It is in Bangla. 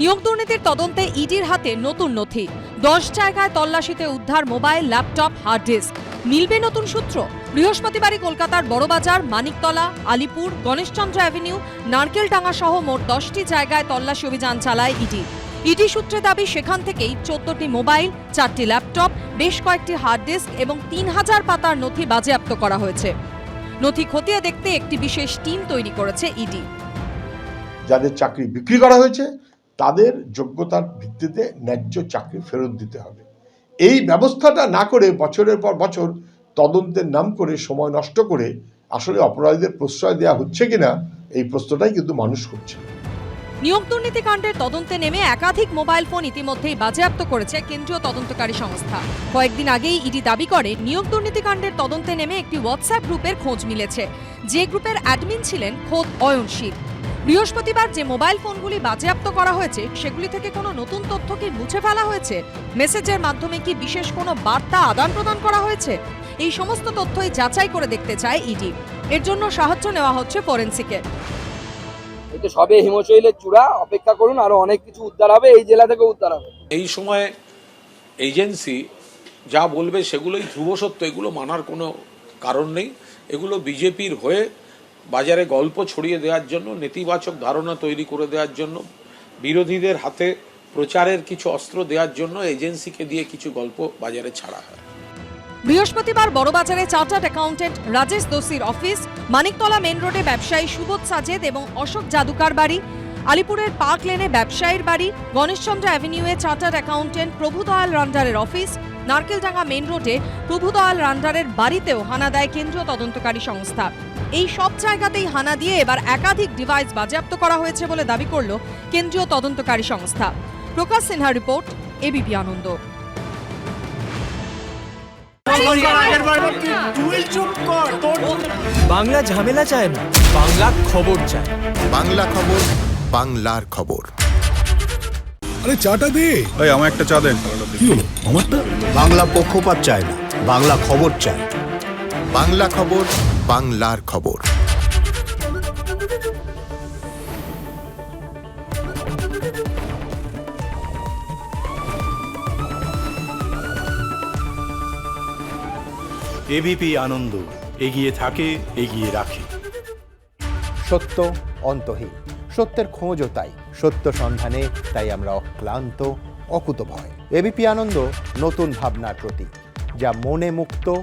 নিয়োগ দুর্নীতির তদন্তে ইডির হাতে নতুন নথি। দশ জায়গায় তল্লাশিতে উদ্ধার মোবাইল, ল্যাপটপ, হার্ড ডিস্ক। মিলবে নতুন সূত্র। বৃহস্পতিবারই কলকাতার বড়বাজার, মানিকতলা, আলিপুর, গণেশচন্দ্র অ্যাভিনিউ, নারকেলডাঙ্গা সহ মোট দশটি জায়গায় তল্লাশি অভিযান চালায় ইডি। ইডি সূত্রে দাবি, সেখান থেকেই চোদ্দটি মোবাইল, চারটি ল্যাপটপ, বেশ কয়েকটি হার্ড ডিস্ক এবং তিন হাজার পাতার নথি বাজেয়াপ্ত করা হয়েছে। নথি খতিয়ে দেখতে একটি বিশেষ টিম তৈরি করেছে ইডি। যাদের চাকরি বিক্রি করা হয়েছে তাদের যোগ্যতার ভিত্তিতে ন্যায্য চাকরি ফেরত দিতে হবে। এই ব্যবস্থাটা না করে বছরের পর বছর তদন্তের নাম করে সময় নষ্ট করে আসলে অপরাধীদের প্রশ্রয় দেওয়া হচ্ছে কিনা, এই প্রশ্নটাই কিন্তু মানুষ করছে। নিয়োগ দুর্নীতি কাণ্ডের তদন্তে নেমে একাধিক মোবাইল ফোন ইতিমধ্যেই বাজেয়াপ্ত করেছে কেন্দ্রীয় তদন্তকারী সংস্থা। কয়েকদিন আগেই ইডি দাবি করে, নিয়োগ দুর্নীতি কাণ্ডের তদন্তে নেমে একটি হোয়াটসঅ্যাপ গ্রুপের খোঁজ মিলেছে। যে গ্রুপের অ্যাডমিন ছিলেন খোদ অয়ন শীল বৃহস্পতিবার যে মোবাইল ফোনগুলি বাজেয়াপ্ত করা হয়েছে সেগুলি থেকে কোনো নতুন তথ্য কি মুছে ফেলা হয়েছে? মেসেজের মাধ্যমে কি বিশেষ কোনো বার্তা আদান প্রদান করা হয়েছে? এই সমস্ত তথ্যই যাচাই করে দেখতে চায় ইডি। এর জন্য সাহায্য নেওয়া হচ্ছে ফরেন্সিকের এই তো সবে হিমশৈলের চূড়া অপেক্ষা করুন আরও অনেক কিছু উদ্ধার হবে এই জেলা থেকে উদ্ধার হবে। এই সময় এজেন্সি যা বলবে সেগুলোই ধ্রুব সত্য এগুলো মানার কোনো কারণ নেই। এগুলো বিজেপির হয়ে বাজারে গল্প ছড়িয়ে দেওয়ার জন্য, নেতিবাচক ধারণা তৈরি করে দেওয়ার জন্য, বিরোধীদের হাতে প্রচারের কিছু অস্ত্র দেওয়ার জন্য এজেন্সিকে দিয়ে কিছু গল্প বাজারে ছাড়া হয়। বৃহস্পতিবার বড়বাজারে চার্টার্ড অ্যাকাউন্টেন্ট রাজেশ দোষীর অফিস, মানিকতলা মেন রোডে ব্যবসায়ী সুবোধ সাজেদ এবং অশোক জাদুকার বাড়ি, আলিপুরের পার্ক লেনে ব্যবসায়ীর বাড়ি, গণেশচন্দ্র অ্যাভিনিউয়ে চার্টার্ড অ্যাকাউন্টেন্ট প্রভুদয়াল রান্ডারের অফিস, নারকেলডাঙ্গা মেন রোডে প্রভুদয়াল রান্ডারের বাড়িতেও হানা দেয় কেন্দ্রীয় তদন্তকারী সংস্থা। এই সব জায়গাতেই হানা দিয়ে এবার একাধিক ডিভাইস বাজেয়াপ্ত করা হয়েছে বলে দাবি করল কেন্দ্রীয় তদন্তকারী সংস্থা। Prakash Sinha report ABP Ananda. Bangla ঝামেলা চায় না বাংলা খবর চায়। বাংলা খবর বাংলার খবর। আরে চাটা দে। এই আমার একটা চা দেন। কি হলো? আমারটা? বাংলা পক্ষপাত চায় না বাংলা খবর চায়। বাংলা খবর বাংলার খবর। এবিপি আনন্দ এগিয়ে থাকে এগিয়ে রাখে। সত্য অন্তহীন সত্যের খোঁজও তাই। সত্য সন্ধানে তাই আমরা অক্লান্ত অকুতভয়। এবিপি আনন্দ নতুন ভাবনার প্রতীক যা মনে মুক্ত